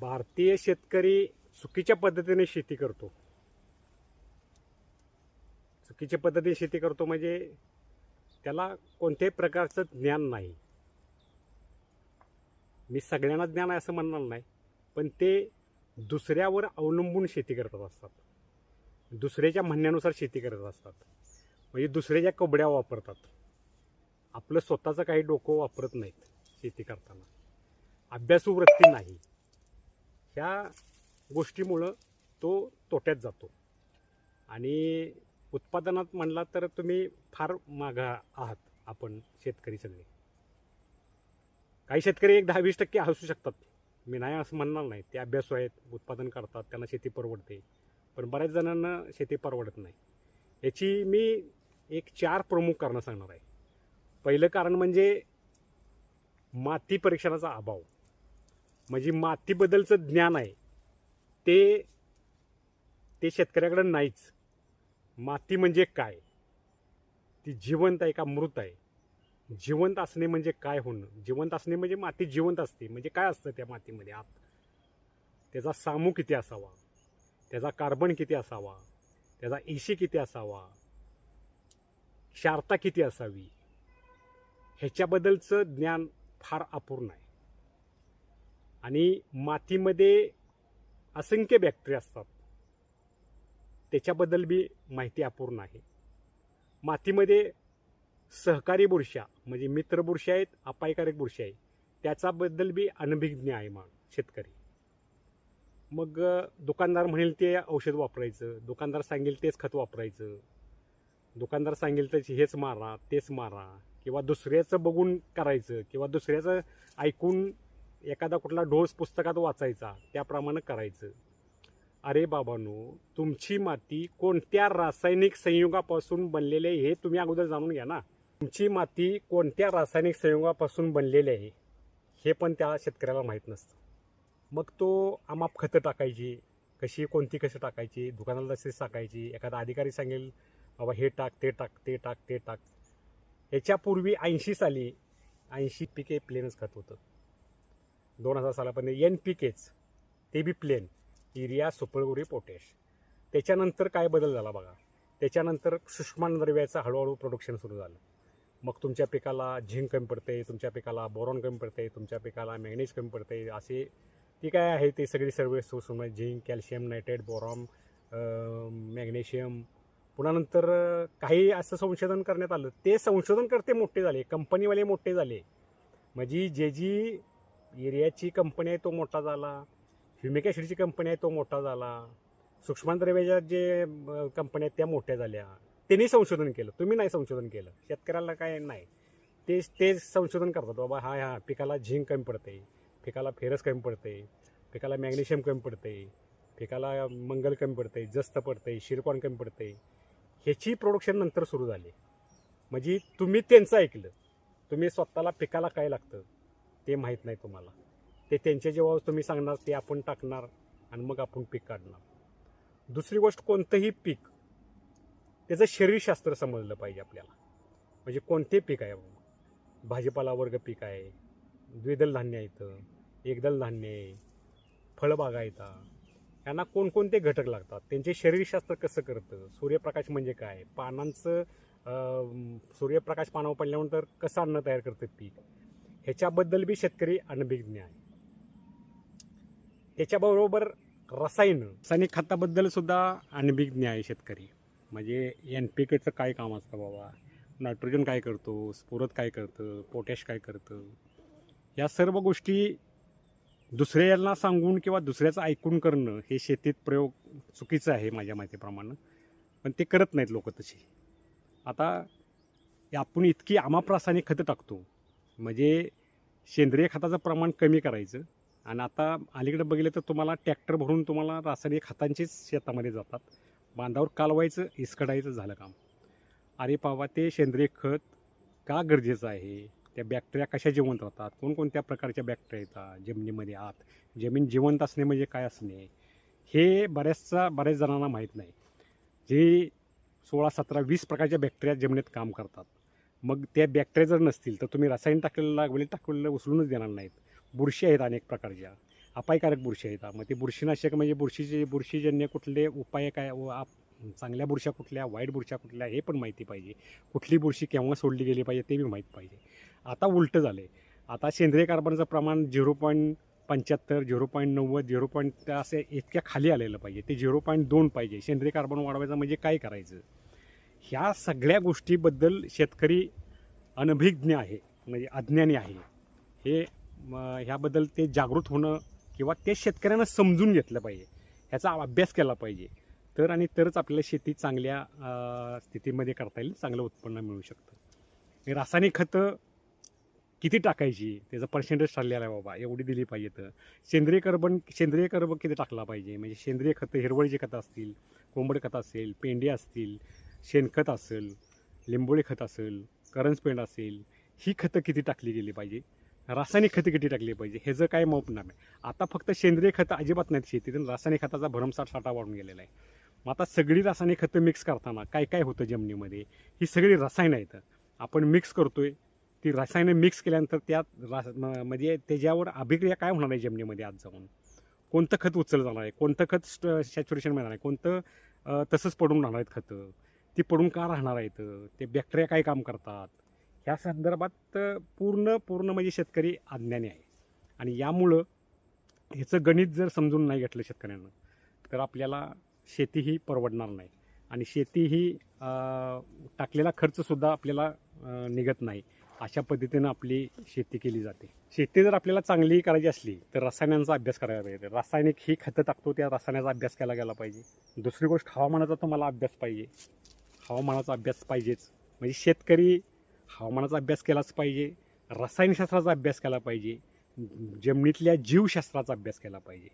भारतीय शेतकरी चुकीच्या पद्धतीने शेती करतो. चुकीच्या पद्धतीने शेती करतो म्हणजे त्याला कोणत्याही प्रकारचं ज्ञान नाही. मी सगळ्यांना ज्ञान आहे असं म्हणणार नाही पण ते दुसऱ्यावर अवलंबून शेती करत असतात. दुसऱ्याच्या म्हणण्यानुसार शेती करत असतात. म्हणजे दुसऱ्याच्या कबड्या वापरतात. आपलं स्वतःचं काही डोकं वापरत नाहीत शेती करताना. अभ्यासू वृत्ती नाही. ह्या गोष्टीमुळं तो तोट्यात जातो. आणि उत्पादनात म्हणला तर तुम्ही फार मागा आहात आपण शेतकरी सगळे. काही शेतकरी एक दहा वीस टक्के असू शकतात. मी नाही असं म्हणणार नाही. ते अभ्यासू आहेत उत्पादन करतात त्यांना शेती परवडते. पण बऱ्याच जणांना शेती परवडत नाही. याची मी एक चार प्रमुख कारणं सांगणार आहे. पहिलं कारण म्हणजे माती परीक्षणाचा अभाव. म्हणजे मातीबद्दलचं ज्ञान आहे ते ते शेतकऱ्याकडं नाहीच. माती म्हणजे काय? ती जिवंत आहे का मृत आहे? जिवंत असणे म्हणजे काय होणं? जिवंत असणे म्हणजे माती जिवंत असते. म्हणजे काय असतं त्या मातीमध्ये? आत त्याचा सामू किती असावा? त्याचा कार्बन किती असावा? त्याचा एसी किती असावा? क्षारता किती असावी? ह्याच्याबद्दलचं ज्ञान फार अपूर्ण आहे. आणि मातीमध्ये असंख्य बॅक्टेरिया असतात. त्याच्याबद्दल बी माहिती अपूर्ण आहे. मातीमध्ये सहकारी बुरशा म्हणजे मित्र बुरशी आहेत अपायकारक बुरशी आहे त्याच्याबद्दल बी अनभिज्ञ आहे मग शेतकरी. मग दुकानदार म्हणेल ते औषध वापरायचं दुकानदार सांगेल तेच खत वापरायचं दुकानदार सांगेल तर हेच मारा तेच मारा किंवा दुसऱ्याचं बघून करायचं किंवा दुसऱ्याचं ऐकून एखादा कुठला डोस पुस्तकात वाचायचा त्याप्रमाणे करायचं. अरे बाबांनो तुमची माती कोणत्या रासायनिक संयुगापासून बनलेली आहे हे तुम्ही अगोदर जाणून घ्या ना. तुमची माती कोणत्या रासायनिक संयुगापासून बनलेली आहे हे पण त्या शेतकऱ्याला माहीत नसतं. मग तो आमाप खतं टाकायची कशी कोणती कशी टाकायची दुकानाला तसेच टाकायची एखादा अधिकारी सांगेल बाबा हे टाक ते टाक ते टाक ते टाक. याच्यापूर्वी ऐंशी साली ऐंशी पिके प्लेनच खत होतं. दोन हजार सालापर्यंत एन पी केच ते बी प्लेन युरिया सुपळगुरी पोटॅश त्याच्यानंतर काय बदल झाला बघा? त्याच्यानंतर सूक्ष्म द्रव्याचं हळूहळू प्रोडक्शन सुरू झालं. मग तुमच्या पिकाला झिंक कमी पडते तुमच्या पिकाला बोरॉन कमी पडते तुमच्या पिकाला मॅग्नेज कमी पडते असे ती काय आहे ते सगळी सर्व सूक्ष्म zinc calcium nitrate boron magnesium. पुन्हा नंतर काही असं संशोधन करण्यात आलं. ते संशोधन करते मोठे झाले कंपनीवाले मोठे झाले. म्हणजे जे जी एरियाची कंपनी आहे तो मोठा झाला. ह्युमिकॅसिडची कंपनी आहे तो मोठा झाला. सूक्ष्मद्रव्याच्या जे कंपन्या आहेत त्या मोठ्या झाल्या. त्यांनी संशोधन केलं. तुम्ही नाही संशोधन केलं. शेतकऱ्याला काय नाही. तेच तेच संशोधन करतात. बाबा हा हा पिकाला झिंक कमी पडते पिकाला फेरस कमी पडते पिकाला मॅग्नेशियम कमी पडते पिकाला मंगल कमी पडते जस्त पडते शिरकॉन कमी पडते ह्याची प्रोडक्शन नंतर सुरू झाली. म्हणजे तुम्ही त्यांचं ऐकलं. तुम्ही स्वतःला पिकाला काय लागतं? ते माहीत नाही तुम्हाला. ते त्यांच्या जेव्हा तुम्ही सांगणार ते आपण टाकणार आणि मग आपण पीक काढणार. दुसरी गोष्ट कोणतंही पीक त्याचं शरीरशास्त्र समजलं पाहिजे आपल्याला. म्हणजे कोणते पीक आहे भाजीपाला वर्ग पीक आहे द्विदल धान्य येतं एकदल धान्य आहे फळबागा येतात यांना कोणकोणते घटक लागतात? त्यांचे शरीरशास्त्र कसं करतं? सूर्यप्रकाश म्हणजे काय? पानांचं सूर्यप्रकाश पानावर पडल्यानंतर कसं अन्न तयार करतं पीक? ह्याच्याबद्दल बी शेतकरी अनभिज्ञ आहे. त्याच्याबरोबर रसायन रासायनिक खताबद्दल सुद्धा अनभिज्ञ आहे शेतकरी. म्हणजे एन पी केचं काय काम असतं बाबा? नायट्रोजन काय करतो? स्फुरत काय करतं? पोटॅश काय करतं? या सर्व गोष्टी दुसऱ्याला सांगून किंवा दुसऱ्याचं ऐकून करणं हे शेतीत प्रयोग चुकीचं आहे माझ्या माहितीप्रमाणे. पण ते करत नाहीत लोक तशी. आता आपण इतकी आमाप रासायनिक खतं टाकतो. म्हणजे सेंद्रिय खताचं प्रमाण कमी करायचं. आणि आता अलीकडे बघितलं तर तुम्हाला ट्रॅक्टर भरून तुम्हाला रासायनिक खतांचीच शेतामध्ये जातात. बांधावर कालवायचं इसकडायचं झालं काम. अरे बाबा ते सेंद्रिय खत का गरजेचं आहे? त्या बॅक्टेरिया कशा जिवंत राहतात कोणकोणत्या प्रकारच्या बॅक्टेरिया येतात? जमिनीमध्ये आत. जमीन जिवंत असणे म्हणजे काय असणे? हे बऱ्याचसा बऱ्याच जणांना माहीत नाही. जे सोळा सतरा वीस प्रकारच्या बॅक्टेरिया जमिनीत काम करतात. मग त्या बॅक्टेरिया जर नसतील तर तुम्ही रसायन टाकलेलं लागवली टाकलेलं उचलूनच देणार नाहीत. बुरशी आहेत अनेक प्रकारच्या. अपायकारक बुरशी आहेत. मग ते बुरशीनाशक म्हणजे बुरशीचे बुरशीजन्य कुठले उपाय काय व आप- चांगल्या बुरशा कुठल्या वाईट बुरशा कुठल्या हे पण माहिती पाहिजे. कुठली बुरशी केव्हा सोडली गेली पाहिजे ते बी माहीत पाहिजे. आता उलटं झालं आहे आता सेंद्रिय कार्बनचं प्रमाण झिरो पॉईंट पंच्याहत्तर झिरो पॉईंट नव्वद झिरो पॉईंट असे इतक्या खाली आलेलं पाहिजे. ते झिरो पॉईंट दोन पाहिजे. सेंद्रिय कार्बन वाढवायचं म्हणजे काय करायचं? ह्या सगळ्या गोष्टीबद्दल शेतकरी अनभिज्ञ आहे म्हणजे अज्ञानी आहे. हे ह्याबद्दल ते जागृत होणं किंवा ते शेतकऱ्यांना समजून घेतलं पाहिजे ह्याचा अभ्यास केला पाहिजे. तर आणि तरच आपल्याला शेती चांगल्या स्थितीमध्ये करता येईल चांगलं उत्पन्न मिळू शकतं. रासायनिक खतं किती टाकायची? त्याचं पर्सेंटेज ठरलेलं आहे बाबा एवढी दिली पाहिजे तर. सेंद्रिय कर्बन सेंद्रिय कर्ब किती टाकला पाहिजे? म्हणजे सेंद्रिय खतं हिरवळीची खतं असतील कोंबड खतं असेल पेंडी असतील शेणखत असेल लिंबोळी खत असेल करंजपेंड असेल ही खतं किती टाकली गेली पाहिजे? रासायनिक खतं किती टाकली पाहिजे? ह्याचं काय मापणार नाही आता फक्त सेंद्रिय खतं अजिबात नाहीत शेतीतून रासायनिक खताचा भरमसाठ साठा वाढून गेलेला आहे. मग आता सगळी रासायनिक खतं मिक्स करताना काय काय होतं जमिनीमध्ये? ही सगळी रसायनं आहेत. आपण मिक्स करतोय. ती रसायनं मिक्स केल्यानंतर त्यात रास म- म्हणजे त्याच्यावर अभिक्रिया काय होणार आहे जमिनीमध्ये आज जाऊन? कोणतं खत उचललं जाणार आहे? कोणतं खत सॅच्युरेशन मिळणार आहे? कोणतं तसंच पडून राहणार आहेत खतं? ती पडून का राहणार आहेत? ते बॅक्टेरिया काय काम करतात? ह्या संदर्भात पूर्ण पूर्ण म्हणजे शेतकरी अज्ञानी आहे. आणि यामुळं ह्याचं गणित जर समजून नाही घेतलं शेतकऱ्यांना तर आपल्याला शेती ही परवडणार नाही. आणि शेती ही टाकलेला खर्चसुद्धा आपल्याला निघत नाही. अशा पद्धतीनं आपली शेती केली जाते. शेती जर आपल्याला चांगली करायची असली तर रसायनांचा अभ्यास करायला पाहिजे. रासायनिक ही खतं टाकतो त्या रसायनाचा अभ्यास केला गेला पाहिजे. दुसरी गोष्ट हवामानाचा तुम्हाला अभ्यास पाहिजे. हवामानाचा अभ्यास पाहिजेच. म्हणजे शेतकरी हवामानाचा अभ्यास केलाच पाहिजे. रसायनशास्त्राचा अभ्यास केला पाहिजे. जमिनीतल्या जीवशास्त्राचा अभ्यास केला पाहिजे.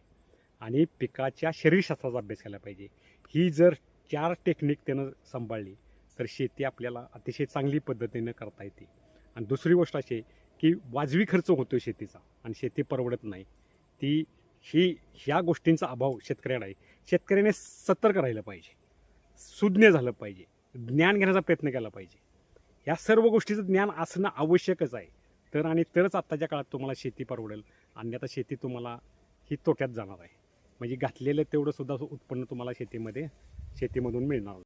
आणि पिकाच्या शरीरशास्त्राचा अभ्यास केला पाहिजे. ही जर चार टेक्निक त्यानं सांभाळली तर शेती आपल्याला अतिशय चांगली पद्धतीनं करता येते. आणि दुसरी गोष्ट अशी आहे की वाजवी खर्च होतो शेतीचा आणि शेती परवडत नाही. ती ही ह्या गोष्टींचा अभाव शेतकऱ्याला आहे. शेतकऱ्याने सतर्क राहिलं पाहिजे. सुज्ञ झालं पाहिजे. ज्ञान घेण्याचा प्रयत्न केला पाहिजे. या सर्व गोष्टीचं ज्ञान असणं आवश्यकच आहे. तर आणि तरच आत्ताच्या काळात तुम्हाला शेती परवडेल. अन्यथा शेती तुम्हाला ही तोट्यात जाणार आहे. म्हणजे घातलेलं तेवढंसुद्धा उत्पन्न तुम्हाला शेतीमध्ये शेतीमधून मिळणार